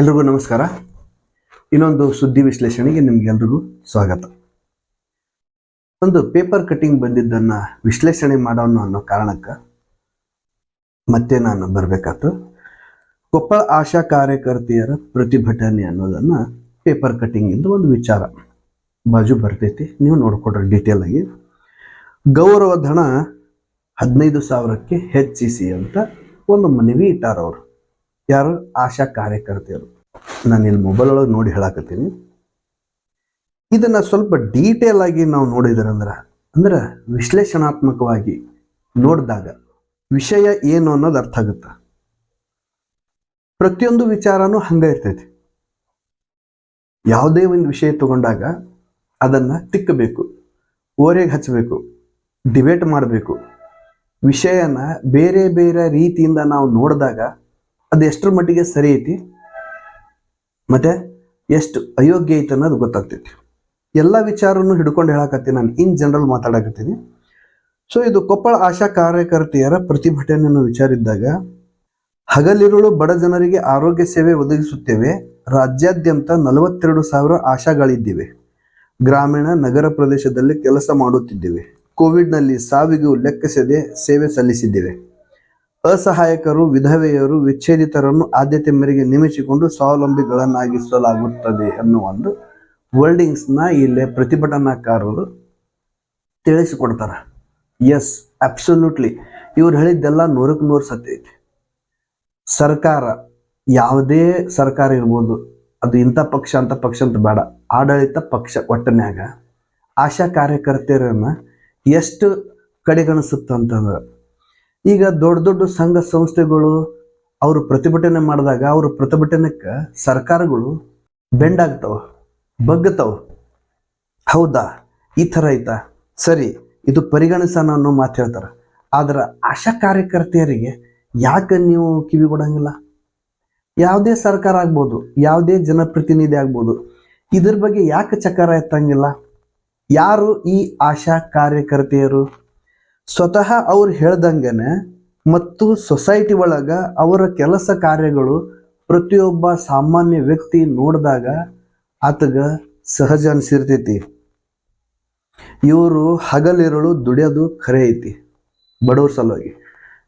ಎಲ್ರಿಗೂ ನಮಸ್ಕಾರ. ಇನ್ನೊಂದು ಸುದ್ದಿ ವಿಶ್ಲೇಷಣೆಗೆ ನಿಮ್ಗೆಲ್ರಿಗೂ ಸ್ವಾಗತ. ಒಂದು ಪೇಪರ್ ಕಟಿಂಗ್ ಬಂದಿದ್ದನ್ನ ವಿಶ್ಲೇಷಣೆ ಮಾಡೋಣ ಅನ್ನೋ ಕಾರಣಕ್ಕೆ ಮತ್ತೆ ನಾನು ಬರಬೇಕಾಯ್ತು ಕೊಪ್ಪಳ ಆಶಾ ಕಾರ್ಯಕರ್ತೆಯರ ಪ್ರತಿಭಟನೆ ಅನ್ನೋದನ್ನ ಪೇಪರ್ ಕಟಿಂಗ್ ಇಂದ ಒಂದು ವಿಚಾರ ಬಾಜು ಬರ್ತೈತಿ. ನೀವು ನೋಡ್ಕೊಡ್ರಿ ಡೀಟೇಲ್ ಆಗಿ. ಗೌರವಧನ ಹದಿನೈದು ಸಾವಿರಕ್ಕೆ ಹೆಚ್ಚಿಸಿ ಅಂತ ಒಂದು ಮನವಿ ಇಟ್ಟಾರ ಅವರು ಯಾರು? ಆಶಾ ಕಾರ್ಯಕರ್ತೆಯರು. ನಾನು ಇಲ್ಲಿ ಮೊಬೈಲ್ ಒಳಗೆ ನೋಡಿ ಹೇಳಾಕತ್ತೀನಿ. ಇದನ್ನ ಸ್ವಲ್ಪ ಡೀಟೇಲ್ ಆಗಿ ನಾವು ನೋಡಿದ್ರಂದ್ರ, ಅಂದ್ರೆ ವಿಶ್ಲೇಷಣಾತ್ಮಕವಾಗಿ ನೋಡಿದಾಗ ವಿಷಯ ಏನು ಅನ್ನೋದು ಅರ್ಥ ಆಗುತ್ತೆ. ಪ್ರತಿಯೊಂದು ವಿಚಾರನೂ ಹಂಗ ಇರ್ತೈತಿ. ಯಾವುದೇ ಒಂದು ವಿಷಯ ತಗೊಂಡಾಗ ಅದನ್ನ ತಿಕ್ಕಬೇಕು, ಓರೆಗೆ ಹಚ್ಚಬೇಕು ಡಿಬೇಟ್ ಮಾಡಬೇಕು. ವಿಷಯನ ಬೇರೆ ಬೇರೆ ರೀತಿಯಿಂದ ನಾವು ನೋಡಿದಾಗ ಅದು ಎಷ್ಟರ ಮಟ್ಟಿಗೆ ಸರಿ ಐತಿ, ಮತ್ತೆ ಎಷ್ಟು ಅಯೋಗ್ಯ ಐತೆ ಅನ್ನೋದು ಗೊತ್ತಾಗ್ತೈತಿ. ಎಲ್ಲ ವಿಚಾರವನ್ನು ಹಿಡ್ಕೊಂಡು ಹೇಳಕತ್ತೀನಿ, ನಾನು ಇನ್ ಜನರಲ್ ಮಾತಾಡಕತ್ತೀನಿ. ಸೊ ಇದು ಕೊಪ್ಪಳ ಆಶಾ ಕಾರ್ಯಕರ್ತೆಯರ ಪ್ರತಿಭಟನೆಯನ್ನು ವಿಚಾರಿದ್ದಾಗ ಹಗಲಿರುಳು ಬಡ ಜನರಿಗೆ ಆರೋಗ್ಯ ಸೇವೆ ಒದಗಿಸುತ್ತೇವೆ. ರಾಜ್ಯಾದ್ಯಂತ ನಲವತ್ತೆರಡು ಸಾವಿರ ಆಶಾಗಳಿದ್ದೇವೆ. ಗ್ರಾಮೀಣ ನಗರ ಪ್ರದೇಶದಲ್ಲಿ ಕೆಲಸ ಮಾಡುತ್ತಿದ್ದೇವೆ. ಕೋವಿಡ್ನಲ್ಲಿ ಸಾವಿಗೂ ಲೆಕ್ಕಿಸದೆ ಸೇವೆ ಸಲ್ಲಿಸಿದ್ದೇವೆ. ಅಸಹಾಯಕರು, ವಿಧವೆಯರು, ವಿಚ್ಛೇದಿತರನ್ನು ಆದ್ಯತೆ ಮೇರೆಗೆ ನೇಮಿಸಿಕೊಂಡು ಸ್ವಾವಲಂಬಿಗಳನ್ನಾಗಿಸಲಾಗುತ್ತದೆ ಅನ್ನುವ ಒಂದು ವರ್ಡಿಂಗ್ಸ್ನ ಇಲ್ಲಿ ಪ್ರತಿಭಟನಾಕಾರರು ತಿಳಿಸಿಕೊಡ್ತಾರೆ. ಎಸ್ ಅಬ್ಸಲ್ಯೂಟ್ಲಿ ಇವ್ರು ಹೇಳಿದ್ದೆಲ್ಲ ನೂರಕ್ಕೆ ನೂರು ಸತ್ಯ ಐತಿ. ಸರ್ಕಾರ, ಯಾವುದೇ ಸರ್ಕಾರ ಇರ್ಬೋದು, ಅದು ಇಂಥ ಪಕ್ಷ ಅಂತ ಪಕ್ಷ ಅಂತ ಬೇಡ. ಆಡಳಿತ ಪಕ್ಷ ಒಟ್ಟನ್ಯಾಗ. ಆಶಾ ಕಾರ್ಯಕರ್ತೆಯರನ್ನ ಎಷ್ಟು ಕಡೆಗಣಿಸುತ್ತಂತಂದ್ರೆ ಈಗ ದೊಡ್ಡ ದೊಡ್ಡ ಸಂಘ ಸಂಸ್ಥೆಗಳು ಅವರು ಪ್ರತಿಭಟನೆ ಮಾಡಿದಾಗ ಅವ್ರ ಪ್ರತಿಭಟನೆಕ್ಕೆ ಸರ್ಕಾರಗಳು ಬೆಂಡಾಗ್ತಾವ, ಬಗ್ಗತಾವ. ಹೌದಾ? ಈ ಥರ ಐತಾ? ಸರಿ, ಇದು ಪರಿಗಣಿಸೋಣ ಅನ್ನೋ ಮಾತು ಹೇಳ್ತಾರೆ. ಆದ್ರೆ ಆಶಾ ಕಾರ್ಯಕರ್ತೆಯರಿಗೆ ಯಾಕೆ ನೀವು ಕಿವಿ ಕೊಡಂಗಿಲ್ಲ? ಯಾವುದೇ ಸರ್ಕಾರ ಆಗ್ಬೋದು, ಯಾವುದೇ ಜನಪ್ರತಿನಿಧಿ ಆಗ್ಬೋದು, ಇದ್ರ ಬಗ್ಗೆ ಯಾಕೆ ಚಕಾರ ಎತ್ತಂಗಿಲ್ಲ? ಯಾರು ಈ ಆಶಾ ಕಾರ್ಯಕರ್ತೆಯರು? ಸ್ವತಃ ಅವ್ರು ಹೇಳ್ದಂಗೆನೆ ಮತ್ತು ಸೊಸೈಟಿ ಒಳಗ ಅವರ ಕೆಲಸ ಕಾರ್ಯಗಳು ಪ್ರತಿಯೊಬ್ಬ ಸಾಮಾನ್ಯ ವ್ಯಕ್ತಿ ನೋಡಿದಾಗ ಆತಗ ಸಹಜ ಅನಿಸಿರ್ತೈತಿ. ಇವರು ಹಗಲಿರುಳು ದುಡಿಯೋದು ಖರೆ ಐತಿ ಬಡವ್ರ ಸಲುವಾಗಿ.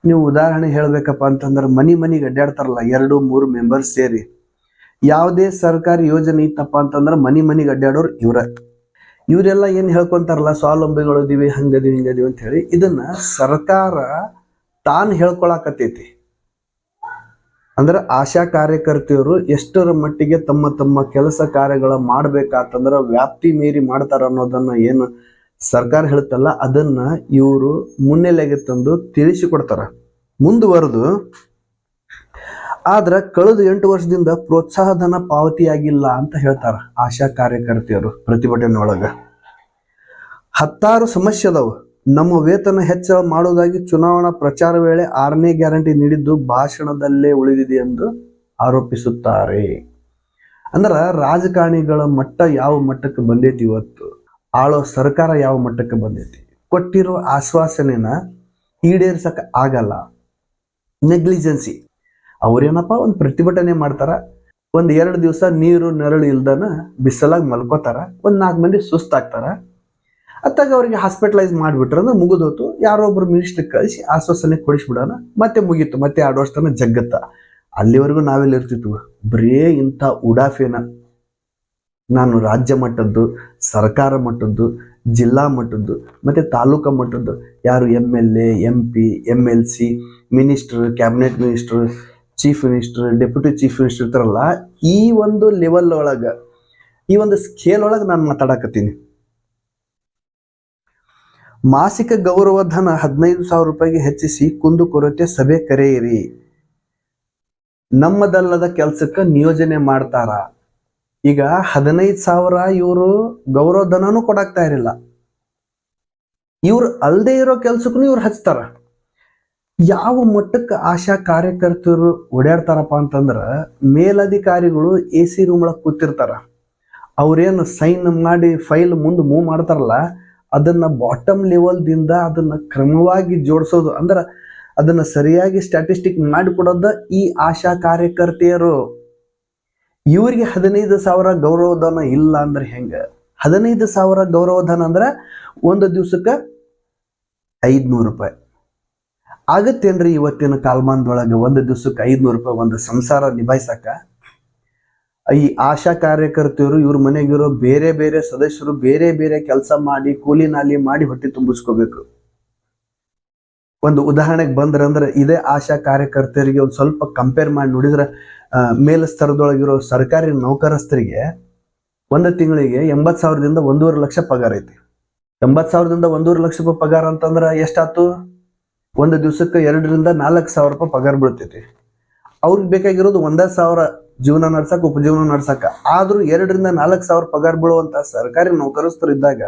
ನೀವು ಉದಾಹರಣೆ ಹೇಳಬೇಕಪ್ಪ ಅಂತಂದ್ರೆ ಮನಿ ಮನಿಗೆ ಅಡ್ಡಾಡ್ತಾರಲ್ಲ ಎರಡು, ಮೂರು ಮೆಂಬರ್ಸ್ ಸೇರಿ. ಯಾವುದೇ ಸರ್ಕಾರಿ ಯೋಜನೆ ಇತ್ತಪ್ಪ ಅಂತಂದ್ರೆ ಮನಿ ಮನಿಗೆ ಅಡ್ಡಾಡೋರು ಇವ್ರ. ಇವರೆಲ್ಲ ಏನು ಹೇಳ್ಕೊಂತಾರಲ್ಲ, ಸ್ವಾವಲಂಬಿಗಳು ಇದೀವಿ ಹಂಗದೀವಿ ಹಿಂಗದೀವಿ ಅಂತ ಹೇಳಿ ಇದನ್ನ ಸರ್ಕಾರ ತಾನು ಹೇಳ್ಕೊಳಕತ್ತೈತಿ. ಅಂದ್ರೆ ಆಶಾ ಕಾರ್ಯಕರ್ತೆಯವರು ಎಷ್ಟರ ಮಟ್ಟಿಗೆ ತಮ್ಮ ತಮ್ಮ ಕೆಲಸ ಕಾರ್ಯಗಳ ಮಾಡ್ಬೇಕಾತಂದ್ರ ವ್ಯಾಪ್ತಿ ಮೀರಿ ಮಾಡ್ತಾರ ಅನ್ನೋದನ್ನ ಏನು ಸರ್ಕಾರ ಹೇಳ್ತಲ್ಲ, ಅದನ್ನ ಇವರು ಮುನ್ನೆಲೆಗೆ ತಂದು ತಿಳಿಸಿಕೊಡ್ತಾರ. ಮುಂದುವರೆದು ಆದ್ರ ಕಳೆದ ಎಂಟು ವರ್ಷದಿಂದ ಪ್ರೋತ್ಸಾಹಧನ ಪಾವತಿಯಾಗಿಲ್ಲ ಅಂತ ಹೇಳ್ತಾರ ಆಶಾ ಕಾರ್ಯಕರ್ತೆಯರು ಪ್ರತಿಭಟನೆ ಒಳಗ. ಹತ್ತಾರು ಸಮಸ್ಯೆ ಅದಾವ ನಮ್ಮ ವೇತನ ಹೆಚ್ಚಳ ಮಾಡುವುದಾಗಿ ಚುನಾವಣಾ ಪ್ರಚಾರ ವೇಳೆ ಆರನೇ ಗ್ಯಾರಂಟಿ ನೀಡಿದ್ದು ಭಾಷಣದಲ್ಲೇ ಉಳಿದಿದೆ ಎಂದು ಆರೋಪಿಸುತ್ತಾರೆ. ಅಂದ್ರ ರಾಜಕಾರಣಿಗಳ ಮಟ್ಟ ಯಾವ ಮಟ್ಟಕ್ಕೆ ಬಂದೈತಿ ಇವತ್ತು? ಆಳೋ ಸರ್ಕಾರ ಯಾವ ಮಟ್ಟಕ್ಕೆ ಬಂದೈತಿ? ಕೊಟ್ಟಿರೋ ಆಶ್ವಾಸನೆನ ಈಡೇರ್ಸಕ್ ಆಗಲ್ಲ. ನೆಗ್ಲಿಜೆನ್ಸಿ ಅವ್ರೇನಪ್ಪ, ಒಂದು ಪ್ರತಿಭಟನೆ ಮಾಡ್ತಾರ. ಒಂದ್ ಎರಡು ದಿವಸ ನೀರು, ನೆರಳು ಇಲ್ದನ ಬಿಸಿಲಾಗಿ ಮಲ್ಕೋತಾರ. ಒಂದ್ ನಾಲ್ಕು ಮಂದಿ ಸುಸ್ತಾಗ್ತಾರ. ಅತ್ತಾಗ ಅವ್ರಿಗೆ ಹಾಸ್ಪಿಟಲೈಸ್ ಮಾಡಿಬಿಟ್ರೆ ಮುಗಿದೋತು ಯಾರೋ ಒಬ್ರು ಮಿನಿಸ್ಟರ್ ಕಳಿಸಿ ಆಶ್ವಾಸನೆ ಕೊಡಿಸ್ಬಿಡೋಣ. ಮತ್ತೆ ಮುಗೀತು. ಮತ್ತೆ ಎರಡು ವರ್ಷ ಜಗ್ಗತ್ತ. ಅಲ್ಲಿವರೆಗೂ ನಾವೆಲ್ಲ ಇರ್ತಿತ್ತು ಬರೇ ಇಂಥ ಉಡಾಫೇನ. ನಾನು ರಾಜ್ಯ ಮಟ್ಟದ್ದು, ಸರ್ಕಾರ ಮಟ್ಟದ್ದು, ಜಿಲ್ಲಾ ಮಟ್ಟದ್ದು, ಮತ್ತೆ ತಾಲೂಕಾ ಮಟ್ಟದ್ದು. ಯಾರು M L A M P M L C minister cabinet minister chief minister deputy chief minister ಇರ್ತಾರಲ್ಲ, ಈ ಒಂದು ಲೆವೆಲ್ ಒಳಗ, ಈ ಒಂದು ಸ್ಕೇಲ್ ಒಳಗೆ ನಾನು ಮಾತಾಡಕತ್ತೀನಿ. ಮಾಸಿಕ ಗೌರವಧನ ಹದಿನೈದು ಸಾವಿರ ರೂಪಾಯಿಗೆ ಹೆಚ್ಚಿಸಿ ಕುಂದು ಕೊರತೆ ಸಭೆ ಕರೆಯಿರಿ. ನಮ್ಮದಲ್ಲದ ಕೆಲಸಕ್ಕೆ ನಿಯೋಜನೆ ಮಾಡ್ತಾರ. ಈಗ ಹದಿನೈದು ಸಾವಿರ ಇವರು ಗೌರವಧನನೂ ಕೊಡಾಕ್ತಾ ಇರಲಿಲ್ಲ. ಇವ್ರು ಅಲ್ಲದೆ ಇರೋ ಕೆಲ್ಸಕ್ಕೂ ಇವ್ರು ಹಚ್ತಾರ. ಯಾವ ಮಟ್ಟಕ್ಕೆ ಆಶಾ ಕಾರ್ಯಕರ್ತರು ಓಡಾಡ್ತಾರಪ್ಪ ಅಂತಂದ್ರೆ ಮೇಲಧಿಕಾರಿಗಳು ಎ ಸಿ ರೂಮ್ ಒಳಗೆ ಕೂತಿರ್ತಾರ. ಅವ್ರೇನು ಸೈನ್ ಮಾಡಿ ಫೈಲ್ ಮುಂದೆ ಮೂವ್ ಮಾಡ್ತಾರಲ್ಲ, ಅದನ್ನ ಬಾಟಮ್ ಲೆವೆಲ್ದಿಂದ ಅದನ್ನ ಕ್ರಮವಾಗಿ ಜೋಡಿಸೋದು. ಅಂದ್ರೆ ಅದನ್ನ ಸರಿಯಾಗಿ ಸ್ಟ್ಯಾಟಿಸ್ಟಿಕ್ ಮಾಡಿಕೊಡೋದ ಈ ಆಶಾ ಕಾರ್ಯಕರ್ತೆಯರು. ಇವರಿಗೆ ಹದಿನೈದು ಸಾವಿರ ಗೌರವಧನ ಇಲ್ಲ ಅಂದ್ರೆ ಹೆಂಗ? ಹದಿನೈದು ಸಾವಿರ ಗೌರವಧನ ಅಂದ್ರೆ ಒಂದು ದಿವಸಕ್ಕೆ ಐದ್ನೂರು ರೂಪಾಯಿ. ಆಗತ್ತೇನ್ರಿ ಇವತ್ತಿನ ಕಾಲಮಾನದೊಳಗೆ ಒಂದು ದಿವ್ಸಕ್ಕೆ ಐದ್ನೂರು ರೂಪಾಯಿ ಒಂದು ಸಂಸಾರ ನಿಭಾಯಿಸಕ್ಕ? ಈ ಆಶಾ ಕಾರ್ಯಕರ್ತೆಯರು ಇವ್ರ ಮನೆಗಿರೋ ಬೇರೆ ಬೇರೆ ಸದಸ್ಯರು ಬೇರೆ ಬೇರೆ ಕೆಲಸ ಮಾಡಿ, ಕೂಲಿ ನಾಲಿ ಮಾಡಿ ಹೊಟ್ಟೆ ತುಂಬಿಸ್ಕೋಬೇಕು. ಒಂದು ಉದಾಹರಣೆಗೆ ಬಂದ್ರಂದ್ರೆ ಇದೇ ಆಶಾ ಕಾರ್ಯಕರ್ತೆಯರಿಗೆ ಒಂದು ಸ್ವಲ್ಪ ಕಂಪೇರ್ ಮಾಡಿ ನೋಡಿದ್ರೆ ಮೇಲ್ ಮೇಲ್ಸ್ತರದೊಳಗಿರೋ ಸರ್ಕಾರಿ ನೌಕರಸ್ಥರಿಗೆ ಒಂದು ತಿಂಗಳಿಗೆ ಎಂಬತ್ ಸಾವಿರದಿಂದ ಒಂದೂವರೆ ಲಕ್ಷ ಪಗಾರ ಐತಿ. ಎಂಬತ್ ಸಾವಿರದಿಂದ ಒಂದೂವರೆ ಲಕ್ಷ ರೂಪಾಯಿ ಪಗಾರ ಅಂತಂದ್ರೆ ಎಷ್ಟಾತು? ಒಂದು ದಿವಸಕ್ಕೆ ಎರಡರಿಂದ ನಾಲ್ಕು ಸಾವಿರ ರೂಪಾಯಿ ಪಗಾರ ಬೀಳ್ತೈತಿ. ಅವ್ರಿಗೆ ಬೇಕಾಗಿರೋದು ಒಂದೇ ಸಾವಿರ ಜೀವನ ನಡ್ಸಕ್ಕೆ ಉಪಜೀವನ ನಡ್ಸಕ್ಕೆ ಆದರೂ ಎರಡರಿಂದ ನಾಲ್ಕು ಸಾವಿರ ಪಗಾರ ಬೀಳುವಂಥ ಸರ್ಕಾರಿ ನೌಕರಸ್ಥರು ಇದ್ದಾಗ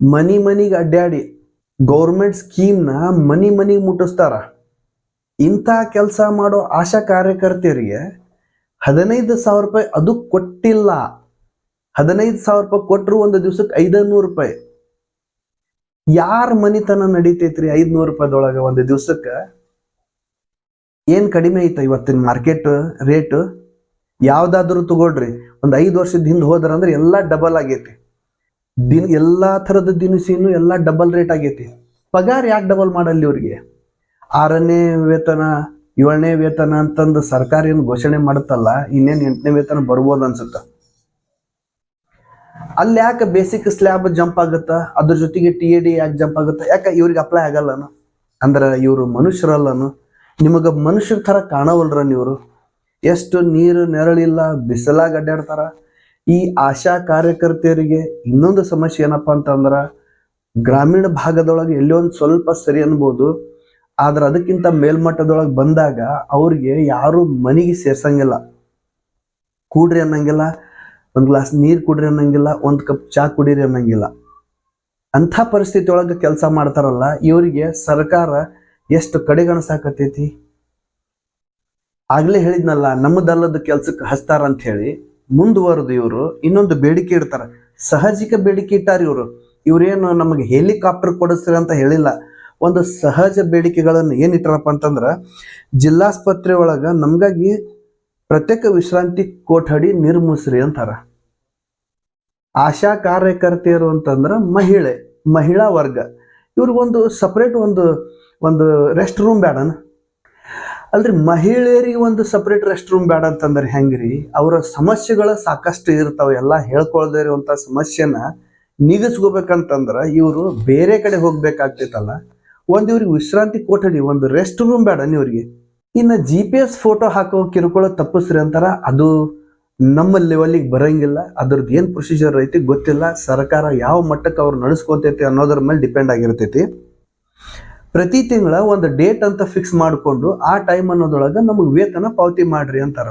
ಮನಿ ಮನಿಗೆ ಅಡ್ಡಾಡಿ ಗೌರ್ಮೆಂಟ್ ಸ್ಕೀಮ್ನ ಮನಿ ಮನಿಗೆ ಮುಟ್ಟಿಸ್ತಾರ. ಇಂಥ ಕೆಲಸ ಮಾಡೋ ಆಶಾ ಕಾರ್ಯಕರ್ತೆಯರಿಗೆ ಹದಿನೈದು ಸಾವಿರ ರೂಪಾಯಿ ಅದು ಕೊಟ್ಟಿಲ್ಲ. ಹದಿನೈದು ಸಾವಿರ ರೂಪಾಯಿ ಕೊಟ್ಟರು ಒಂದು ದಿವ್ಸಕ್ಕೆ ಐದನೂರು ರೂಪಾಯಿ. ಯಾರ ಮನಿತನ ನಡೀತೈತ್ರಿ ಐದ್ನೂರು ರೂಪಾಯಿದೊಳಗೆ ಒಂದು ದಿವ್ಸಕ್ಕ? ಏನ್ ಕಡಿಮೆ ಐತ ಇವತ್ತಿನ ಮಾರ್ಕೆಟ್ ರೇಟ್ ಯಾವ್ದಾದ್ರು ತಗೊಳ್ರಿ, ಒಂದ್ ಐದು ವರ್ಷದ ಹಿಂದೆ ಹೋದ್ರಂದ್ರೆ ಎಲ್ಲಾ ಡಬಲ್ ಆಗೈತಿ. ದಿನ, ಎಲ್ಲಾ ಥರದ ದಿನಸಿನು ಎಲ್ಲಾ ಡಬಲ್ ರೇಟ್ ಆಗೈತಿ. ಪಗಾರ ಯಾಕೆ ಡಬಲ್ ಮಾಡಲ್ಲಿ ಇವ್ರಿಗೆ? ಆರನೇ ವೇತನ, ಏಳನೇ ವೇತನ ಅಂತಂದು ಸರ್ಕಾರ ಏನು ಘೋಷಣೆ ಮಾಡುತ್ತಲ್ಲ, ಇನ್ನೇನು ಎಂಟನೇ ವೇತನ ಬರ್ಬೋದು ಅನ್ಸುತ್ತ. ಅಲ್ಲಿ ಯಾಕೆ ಬೇಸಿಕ್ ಸ್ಲ್ಯಾಬ್ ಜಂಪ್ ಆಗುತ್ತಾ? ಅದ್ರ ಜೊತೆಗೆ ಟಿ ಎ ಡಿ ಯಾಕೆ ಜಂಪ್ ಆಗುತ್ತಾ? ಯಾಕೆ ಇವ್ರಿಗೆ ಅಪ್ಲೈ ಆಗಲ್ಲನು ಅಂದ್ರೆ ಇವರು ಮನುಷ್ಯರಲ್ಲನು ನಿಮಗೆ ಮನುಷ್ಯರ ಥರ ಕಾಣವಲ್ರ ಇವರು. ಎಷ್ಟು ನೀರು, ನೆರಳಿಲ್ಲ, ಬಿಸಿಲಾಗ ಅಡ್ಡಾಡ್ತಾರ ಈ ಆಶಾ ಕಾರ್ಯಕರ್ತೆಯರಿಗೆ ಇನ್ನೊಂದು ಸಮಸ್ಯೆ ಏನಪ್ಪ ಅಂತಂದ್ರ, ಗ್ರಾಮೀಣ ಭಾಗದೊಳಗೆ ಎಲ್ಲೋ ಒಂದು ಸ್ವಲ್ಪ ಸರಿ ಅನ್ಬೋದು, ಆದ್ರೆ ಅದಕ್ಕಿಂತ ಮೇಲ್ಮಟ್ಟದೊಳಗೆ ಬಂದಾಗ ಅವ್ರಿಗೆ ಯಾರು ಮನೆಗೆ ಸೇರ್ಸಂಗಿಲ್ಲ. ಕೂಡ್ರಿ ಅನ್ನಂಗಿಲ್ಲ. ಒಂದು ಗ್ಲಾಸ್ ನೀರು ಕುಡ್ರಿ ಅನ್ನಂಗಿಲ್ಲ, ಒಂದು ಕಪ್ ಚಾ ಕುಡೀರಿ ಅನ್ನಂಗಿಲ್ಲ. ಅಂಥ ಪರಿಸ್ಥಿತಿ ಒಳಗೆ ಕೆಲಸ ಮಾಡ್ತಾರಲ್ಲ, ಇವರಿಗೆ ಸರ್ಕಾರ ಎಷ್ಟು ಕಡೆಗಣಿಸಾಕತೈತಿ ಆಗ್ಲೇ ಹೇಳಿದ್ನಲ್ಲ ನಮ್ಮದಲ್ಲದ ಕೆಲ್ಸಕ್ಕೆ ಹಚ್ತಾರ ಅಂತ ಹೇಳಿ ಮುಂದುವರೆದು ಇವರು, ಇನ್ನೊಂದು ಬೇಡಿಕೆ ಇಡ್ತಾರ. ಸಹಜಿಕ ಬೇಡಿಕೆ ಇಟ್ಟಾರ ಇವರು. ಇವ್ರೇನು ನಮಗೆ ಹೆಲಿಕಾಪ್ಟರ್ ಕೊಡಿಸ್ರಿ ಅಂತ ಹೇಳಿಲ್ಲ. ಒಂದು ಸಹಜ ಬೇಡಿಕೆಗಳನ್ನು ಏನು ಇಟ್ಟಾರಪ್ಪ ಅಂತಂದ್ರ, ಜಿಲ್ಲಾಸ್ಪತ್ರೆ ಒಳಗೆ ನಮ್ಗಾಗಿ ಪ್ರತ್ಯೇಕ ವಿಶ್ರಾಂತಿ ಕೊಠಡಿ ನಿರ್ಮಿಸ್ರಿ ಅಂತಾರ. ಆಶಾ ಕಾರ್ಯಕರ್ತೆಯರು ಅಂತಂದ್ರ ಮಹಿಳೆ, ಮಹಿಳಾ ವರ್ಗ. ಇವ್ರಿಗೊಂದು ಸಪ್ರೇಟ್ ಒಂದು ಒಂದು ರೆಸ್ಟ್ ರೂಮ್ ಬೇಡನ ಅಲ್ರಿ ಮಹಿಳೆಯರಿಗೆ ಒಂದು ಸಪ್ರೇಟ್ ರೆಸ್ಟ್ ರೂಮ್ ಬೇಡ ಅಂತಂದ್ರೆ ಹೆಂಗ್ರಿ? ಅವರ ಸಮಸ್ಯೆಗಳು ಸಾಕಷ್ಟು ಇರ್ತಾವ, ಎಲ್ಲ ಹೇಳ್ಕೊಳ್ದೇ ಇರುವಂತ ಸಮಸ್ಯೆನ ನಿಗಿಸ್ಕೋಬೇಕಂತಂದ್ರ ಇವರು ಬೇರೆ ಕಡೆ ಹೋಗ್ಬೇಕಾಗ್ತೈತಲ್ಲ. ಒಂದು ಇವ್ರಿಗೆ ವಿಶ್ರಾಂತಿ ಕೊಠಡಿ ಒಂದು ರೆಸ್ಟ್ ರೂಮ್ ಬೇಡ ಇವ್ರಿಗೆ. ಇನ್ನು ಜಿ ಪಿ ಎಸ್ ಫೋಟೋ ಹಾಕೋ ಕಿರುಕುಳ ತಪ್ಪಿಸ್ರಿ ಅಂತಾರ, ಅದು ನಮ್ಮ ಲೆವೆಲಿಗೆ ಬರಂಗಿಲ್ಲ, ಅದ್ರದ್ದು ಏನು ಪ್ರೊಸೀಜರ್ ಐತಿ ಗೊತ್ತಿಲ್ಲ, ಸರ್ಕಾರ ಯಾವ ಮಟ್ಟಕ್ಕೆ ಅವ್ರು ನಡೆಸ್ಕೊತೈತಿ ಅನ್ನೋದ್ರ ಮೇಲೆ ಡಿಪೆಂಡ್ ಆಗಿರ್ತೈತಿ ಪ್ರತಿ ತಿಂಗಳ ಒಂದು ಡೇಟ್ ಅಂತ ಫಿಕ್ಸ್ ಮಾಡಿಕೊಂಡು ಆ ಟೈಮ್ ಅನ್ನೋದೊಳಗೆ ನಮಗೆ ವೇತನ ಪಾವತಿ ಮಾಡ್ರಿ ಅಂತಾರ.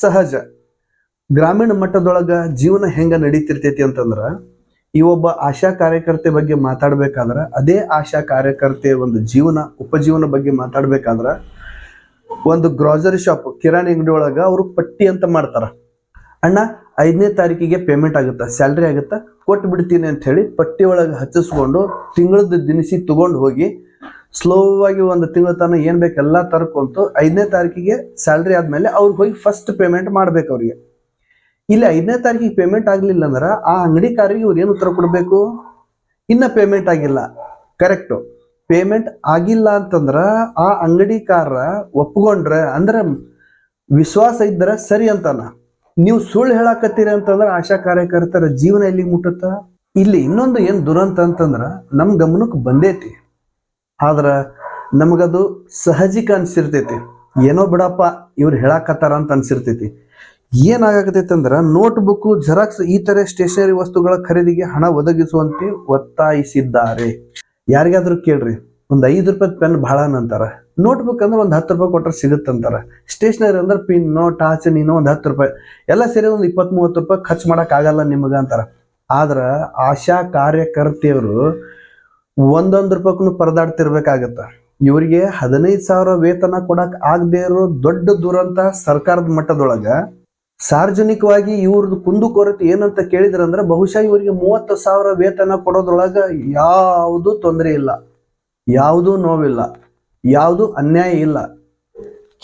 ಸಹಜ ಗ್ರಾಮೀಣ ಮಟ್ಟದೊಳಗೆ ಜೀವನ ಹೆಂಗೆ ನಡೀತಿರ್ತೈತಿ ಅಂತಂದ್ರೆ, ಈ ಒಬ್ಬ ಆಶಾ ಕಾರ್ಯಕರ್ತೆ ಬಗ್ಗೆ ಮಾತಾಡಬೇಕಾದ್ರೆ, ಅದೇ ಆಶಾ ಕಾರ್ಯಕರ್ತೆಯ ಒಂದು ಜೀವನ, ಉಪಜೀವನ ಬಗ್ಗೆ ಮಾತಾಡ್ಬೇಕಾದ್ರ ಒಂದು ಗ್ರಾಸರಿ ಶಾಪ್ ಕಿರಾಣಿ ಅಂಗಡಿ ಒಳಗ ಅವರು ಪಟ್ಟಿ ಅಂತ ಮಾಡ್ತಾರೆ. ಅಣ್ಣ, ಐದನೇ ತಾರೀಕಿಗೆ ಪೇಮೆಂಟ್ ಆಗುತ್ತೆ? ಸ್ಯಾಲ್ರಿ ಆಗುತ್ತಾ? ಕೊಟ್ಟು ಬಿಡ್ತೀನಿ ಅಂತ ಹೇಳಿ ಪಟ್ಟಿ ಒಳಗೆ ಹಚ್ಚಿಸ್ಕೊಂಡು ತಿಂಗಳದ ದಿನಸಿ ತಗೊಂಡು ಹೋಗಿ ಸ್ಲೋ ಆಗಿ ಒಂದು ತಿಂಗಳ ತನಕ ಏನ್ ಬೇಕೆಲ್ಲ ತರ್ಕೊಂತು ಐದನೇ ತಾರೀಕಿಗೆ ಸ್ಯಾಲ್ರಿ ಆದಮೇಲೆ ಅವ್ರಿಗೆ ಹೋಗಿ ಫಸ್ಟ್ ಪೇಮೆಂಟ್ ಮಾಡ್ಬೇಕು ಅವ್ರಿಗೆ. ಇಲ್ಲಿ ಐದನೇ ತಾರೀಕಿಗೆ ಪೇಮೆಂಟ್ ಆಗಲಿಲ್ಲ ಅಂದ್ರೆ ಆ ಅಂಗಡಿಕಾರಿಗೆ ಇವ್ರು ಏನು ಉತ್ತರ ಕೊಡಬೇಕು? ಇನ್ನ ಪೇಮೆಂಟ್ ಆಗಿಲ್ಲ. ಕರೆಕ್ಟು ಪೇಮೆಂಟ್ ಆಗಿಲ್ಲ ಅಂತಂದ್ರ ಆ ಅಂಗಡಿಕಾರ ಒಪ್ಕೊಂಡ್ರೆ, ಅಂದ್ರ ವಿಶ್ವಾಸ ಇದ್ದರೆ ಸರಿ ಅಂತಾನ. ನೀವು ಸುಳ್ಳು ಹೇಳಾಕತ್ತೀರಿ ಅಂತಂದ್ರ ಆಶಾ ಕಾರ್ಯಕರ್ತರ ಜೀವನ ಎಲ್ಲಿಗೆ ಮುಟ್ಟುತ್ತ? ಇಲ್ಲಿ ಇನ್ನೊಂದು ಏನು ದುರಂತ ಅಂತಂದ್ರ ನಮ್ಮ ಗಮನಕ್ಕೆ ಬಂದೈತಿ. ಆದ್ರೆ ನಮಗದು ಸಹಜಿಕ ಅನ್ಸಿರ್ತೈತಿ. ಏನೋ ಬಿಡಪ್ಪ ಇವ್ರು ಹೇಳಾಕತ್ತಾರ ಅಂತ ಅನ್ಸಿರ್ತೈತಿ. ಏನಾಗತೈತಿ ಅಂದ್ರ ನೋಟ್ ಜೆರಾಕ್ಸ್ ಈ ತರ ಸ್ಟೇಷನರಿ ವಸ್ತುಗಳ ಖರೀದಿಗೆ ಹಣ ಒದಗಿಸುವಂತೆ ಒತ್ತಾಯಿಸಿದ್ದಾರೆ. ಯಾರಿಗಾದ್ರೂ ಕೇಳ್ರಿ, ಒಂದು ಐದು ರೂಪಾಯಿ ಪೆನ್ ಭಾಳ ಅಂತಾರ. ನೋಟ್ ಬುಕ್ ಅಂದ್ರೆ ಒಂದು ಹತ್ತು ರೂಪಾಯಿ ಕೊಟ್ಟರೆ ಸಿಗುತ್ತಂತಾರೆ ಸ್ಟೇಷನರಿ ಅಂದ್ರೆ ಪಿನ್ನೋ ನೀನೋ ಒಂದು ಹತ್ತು ರೂಪಾಯಿ. ಎಲ್ಲ ಸೇರಿ ಒಂದು ಇಪ್ಪತ್ತ್, ಮೂವತ್ತು ರೂಪಾಯಿ ಖರ್ಚು ಮಾಡೋಕ್ಕಾಗಲ್ಲ ನಿಮಗ ಅಂತಾರ. ಆದ್ರ ಆಶಾ ಕಾರ್ಯಕರ್ತೆಯವರು ಒಂದೊಂದು ರೂಪಾಯಿಗೂ ಪರದಾಡ್ತಿರ್ಬೇಕಾಗತ್ತೆ. ಇವರಿಗೆ ಹದಿನೈದು ಸಾವಿರ ವೇತನ ಕೊಡಕ್ಕೆ ಆಗದೆ ಇರೋ ದೊಡ್ಡ ದುರಂತ ಸರ್ಕಾರದ ಮಟ್ಟದೊಳಗ ಸಾರ್ವಜನಿಕವಾಗಿ ಇವ್ರದ್ದು ಕುಂದುಕೊರತೆ ಏನಂತ ಕೇಳಿದ್ರಂದ್ರೆ ಬಹುಶಃ ಇವರಿಗೆ ಮೂವತ್ತು ಸಾವಿರ ವೇತನ ಕೊಡೋದ್ರೊಳಗ ಯಾವುದು ತೊಂದರೆ ಇಲ್ಲ, ಯಾವುದೂ ನೋವಿಲ್ಲ, ಯಾವುದು ಅನ್ಯಾಯ ಇಲ್ಲ.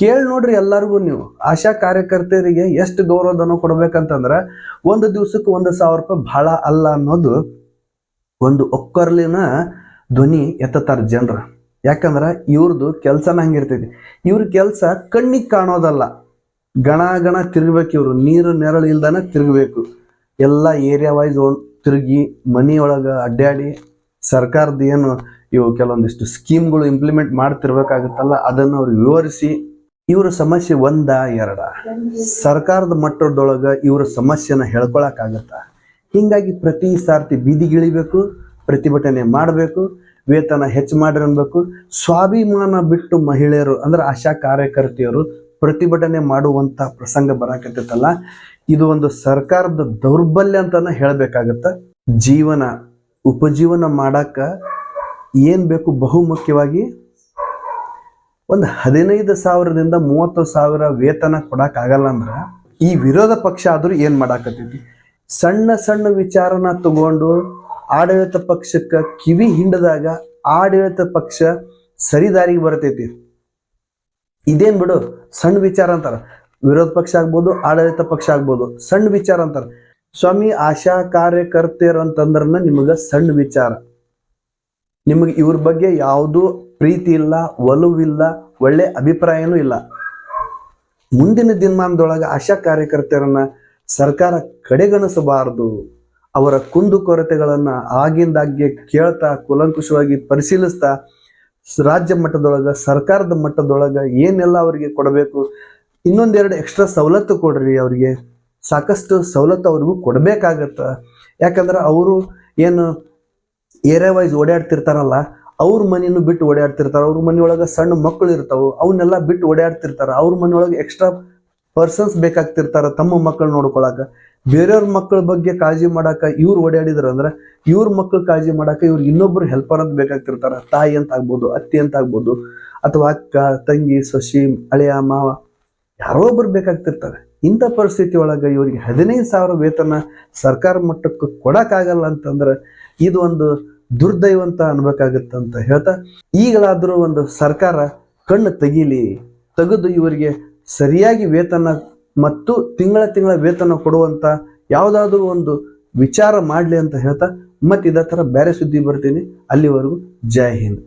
ಕೇಳಿ ನೋಡ್ರಿ ಎಲ್ಲರಿಗೂ ನೀವು, ಆಶಾ ಕಾರ್ಯಕರ್ತೆಯರಿಗೆ ಎಷ್ಟು ಗೌರವಧನ ಕೊಡ್ಬೇಕಂತಂದ್ರ ಒಂದು ದಿವ್ಸಕ್ಕೆ ಒಂದು ಸಾವಿರ ರೂಪಾಯಿ ಬಹಳ ಅಲ್ಲ ಅನ್ನೋದು ಒಂದು ಒಕ್ಕರ್ಲಿನ ಧ್ವನಿ ಎತ್ತತಾರ ಜನರು. ಯಾಕಂದ್ರೆ ಇವ್ರದ್ದು ಕೆಲಸನ ಹಂಗಿರ್ತೈತಿ. ಇವ್ರ ಕೆಲಸ ಕಣ್ಣಿಗೆ ಕಾಣೋದಲ್ಲ. ಗಣ ಗಣ ತಿರುಗಬೇಕು ಇವರು. ನೀರು ನೆರಳು ಇಲ್ದಾನ ತಿರುಗಬೇಕು. ಎಲ್ಲ ಏರಿಯಾ ವೈಸ್ ತಿರುಗಿ ಮನೆಯೊಳಗೆ ಅಡ್ಡಾಡಿ ಸರ್ಕಾರದ ಏನು ಇವು ಕೆಲವೊಂದಿಷ್ಟು ಸ್ಕೀಮ್ಗಳು ಇಂಪ್ಲಿಮೆಂಟ್ ಮಾಡ್ತಿರ್ಬೇಕಾಗುತ್ತಲ್ಲ, ಅದನ್ನು ಅವ್ರು ವಿವರಿಸಿ ಇವರ ಸಮಸ್ಯೆ ಒಂದ ಎರಡ. ಸರ್ಕಾರದ ಮಟ್ಟದೊಳಗೆ ಇವರ ಸಮಸ್ಯೆನ ಹೇಳ್ಕೊಳಕ್ಕಾಗತ್ತ ಹಿಂಗಾಗಿ ಪ್ರತಿ ಸಾರ್ತಿ ಬೀದಿಗಿಳಿಬೇಕು ಪ್ರತಿಭಟನೆ ಮಾಡಬೇಕು, ವೇತನ ಹೆಚ್ಚು ಮಾಡಿರಬೇಕು ಸ್ವಾಭಿಮಾನ ಬಿಟ್ಟು ಮಹಿಳೆಯರು ಅಂದ್ರೆ ಆಶಾ ಕಾರ್ಯಕರ್ತೆಯರು ಪ್ರತಿಭಟನೆ ಮಾಡುವಂತ ಪ್ರಸಂಗ ಬರಾಕತ್ತೈತಲ್ಲ. ಇದು ಒಂದು ಸರ್ಕಾರದ ದೌರ್ಬಲ್ಯ ಅಂತಾನೆ ಹೇಳಬೇಕಾಗತ್ತ. ಜೀವನ, ಉಪಜೀವನ ಮಾಡಾಕ ಏನ್ ಬೇಕು ಬಹುಮುಖ್ಯವಾಗಿ? ಒಂದು ಹದಿನೈದು ಸಾವಿರದಿಂದ ಮೂವತ್ತು ಸಾವಿರ ವೇತನ ಕೊಡಕ್ ಆಗಲ್ಲ ಅಂದ್ರ ಈ ವಿರೋಧ ಪಕ್ಷ ಆದ್ರೂ ಏನ್ ಮಾಡಾಕತ್ತೈತಿ? ಸಣ್ಣ ಸಣ್ಣ ವಿಚಾರನ ತಗೊಂಡು ಆಡಳಿತ ಪಕ್ಷಕ್ಕ ಕಿವಿ ಹಿಂಡದಾಗ ಆಡಳಿತ ಪಕ್ಷ ಸರಿದಾರಿಗೆ ಬರ್ತೈತಿ. ಇದೇನ್ ಬಿಡು ಸಣ್ಣ ವಿಚಾರ ಅಂತಾರ. ವಿರೋಧ ಪಕ್ಷ ಆಗ್ಬೋದು, ಆಡಳಿತ ಪಕ್ಷ ಆಗ್ಬೋದು, ಸಣ್ಣ ವಿಚಾರ ಅಂತಾರ. ಸ್ವಾಮಿ, ಆಶಾ ಕಾರ್ಯಕರ್ತೆಯರು ಅಂತಂದ್ರನ ನಿಮಗೆ ಸಣ್ಣ ವಿಚಾರ. ನಿಮಗೆ ಇವ್ರ ಬಗ್ಗೆ ಯಾವುದೂ ಪ್ರೀತಿ ಇಲ್ಲ ಒಲವಿಲ್ಲ ಒಳ್ಳೆ ಅಭಿಪ್ರಾಯನೂ ಇಲ್ಲ. ಮುಂದಿನ ದಿನಮಾನದೊಳಗೆ ಆಶಾ ಕಾರ್ಯಕರ್ತೆಯರನ್ನ ಸರ್ಕಾರ ಕಡೆಗಣಿಸಬಾರದು. ಅವರ ಕುಂದುಕೊರತೆಗಳನ್ನ ಆಗಿಂದಾಗ್ಗೆ ಕೇಳ್ತಾ, ಕುಲಂಕುಷವಾಗಿ ಪರಿಶೀಲಿಸ್ತಾ ರಾಜ್ಯ ಮಟ್ಟದೊಳಗ, ಸರ್ಕಾರದ ಮಟ್ಟದೊಳಗ ಏನೆಲ್ಲ ಅವರಿಗೆ ಕೊಡಬೇಕು? ಇನ್ನೊಂದೆರಡು ಎಕ್ಸ್ಟ್ರಾ ಸವಲತ್ತು ಕೊಡ್ರಿ ಅವರಿಗೆ. ಸಾಕಷ್ಟು ಸವಲತ್ತು ಅವ್ರಿಗೂ ಕೊಡಬೇಕಾಗತ್ತ. ಯಾಕಂದ್ರೆ ಅವರು ಏನು ಏರಿಯಾ ವೈಸ್ ಓಡಾಡ್ತಿರ್ತಾರಲ್ಲ, ಅವ್ರ ಮನೆಯನ್ನು ಬಿಟ್ಟು ಓಡಾಡ್ತಿರ್ತಾರೆ. ಅವ್ರ ಮನೆಯೊಳಗೆ ಸಣ್ಣ ಮಕ್ಕಳು ಇರ್ತಾವೆ ಅವನ್ನೆಲ್ಲ ಬಿಟ್ಟು ಓಡಾಡ್ತಿರ್ತಾರೆ. ಅವ್ರ ಮನೆಯೊಳಗೆ ಎಕ್ಸ್ಟ್ರಾ ಪರ್ಸನ್ಸ್ ಬೇಕಾಗ್ತಿರ್ತಾರ, ತಮ್ಮ ಮಕ್ಕಳು ನೋಡ್ಕೊಳಕ. ಬೇರೆಯವ್ರ ಮಕ್ಕಳ ಬಗ್ಗೆ ಕಾಳಜಿ ಮಾಡಾಕ ಇವ್ರು ಓಡಾಡಿದ್ರ ಅಂದ್ರೆ, ಇವ್ರ ಮಕ್ಕಳು ಕಾಳಜಿ ಮಾಡಾಕ ಇವ್ರು ಇನ್ನೊಬ್ರು ಹೆಲ್ಪರ್ ಅಂತ ಬೇಕಾಗ್ತಿರ್ತಾರ. ತಾಯಿ ಅಂತ ಆಗ್ಬೋದು, ಅತ್ತಿ ಅಂತ ಆಗ್ಬೋದು, ಅಥವಾ ಅಕ್ಕ, ತಂಗಿ, ಸೊಸಿ ಅಳಿಯ ಮಾವ, ಯಾರೋ ಒಬ್ರು ಬೇಕಾಗ್ತಿರ್ತಾರೆ. ಇಂಥ ಪರಿಸ್ಥಿತಿ ಒಳಗೆ ಇವರಿಗೆ ಹದಿನೈದು ಸಾವಿರ ವೇತನ ಸರ್ಕಾರ ಮಟ್ಟಕ್ಕೆ ಕೊಡಕ್ಕಾಗಲ್ಲ ಅಂತಂದ್ರೆ, ಇದು ಒಂದು ದುರ್ದೈವ ಅಂತ ಅನ್ಬೇಕಾಗತ್ತಂತ ಹೇಳ್ತಾ, ಈಗಲಾದರೂ ಒಂದು ಸರ್ಕಾರ ಕಣ್ಣು ತೆಗೀಲಿ, ತೆಗೆದು ಇವರಿಗೆ ಸರಿಯಾಗಿ ವೇತನ ಮತ್ತು ತಿಂಗಳ ತಿಂಗಳ ವೇತನ ಕೊಡುವಂತ ಯಾವುದಾದ್ರೂ ಒಂದು ವಿಚಾರ ಮಾಡಲಿ ಅಂತ ಹೇಳ್ತಾ ಮತ್ತೆ ಇದೇ ಥರ ಬೇರೆ ಸುದ್ದಿ ಬರ್ತೀನಿ. ಅಲ್ಲಿವರೆಗೂ ಜೈ ಹಿಂದ್.